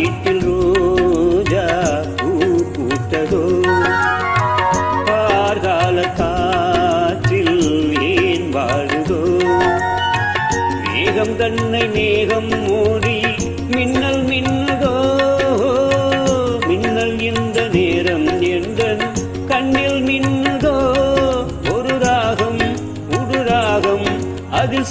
வீட்டில் ரோஜா பூ பூத்ததோ? பார்கால காற்றில் ஏன் வாழுதோ? மேகம் தன்னை மேகம் மோதி மின்னல் மின்னுதோ? மின்னல் இந்த நேரம் எந்தன் கண்ணில் மின்னுதோ? ஒரு ராகம் உடு ராகம் அதில்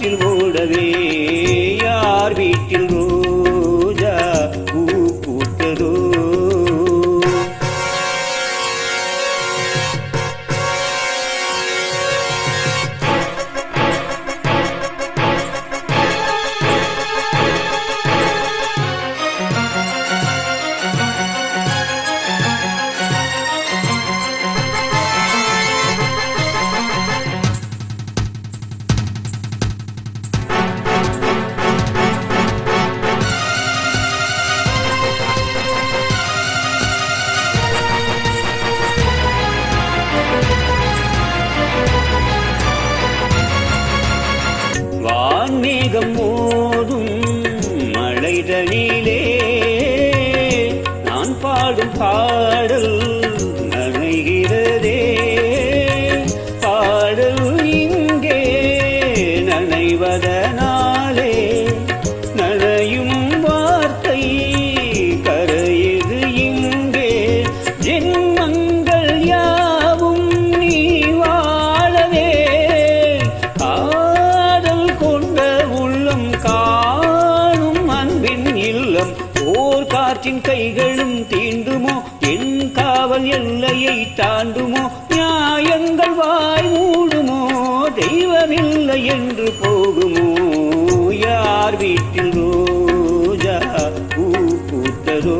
பூமாற்றில் ஓடவே பாடல் நனைகிறேன் போர் காற்றின் கைகளும் தீண்டுமோ? என் காவல் எல்லையை தாண்டுமோ? நியாயங்கள் வாய் மூடுமோ? தெய்வமில்லை என்று போகுமோ? யார் வீட்டில் ரோஜா பூ பூத்ததோ?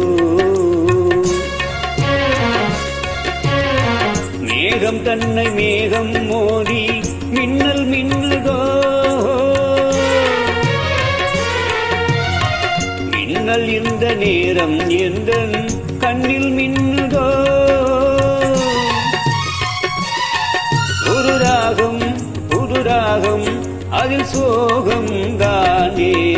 மேகம் தன்னை மேகம் மோதி மின்னல் மின்னல் மின்னல் இந்த நேரம் எந்த கண்ணில் மின்னுதோ? ஒரு ராகம் ஒரு ராகம் அதில் சோகம் தானே?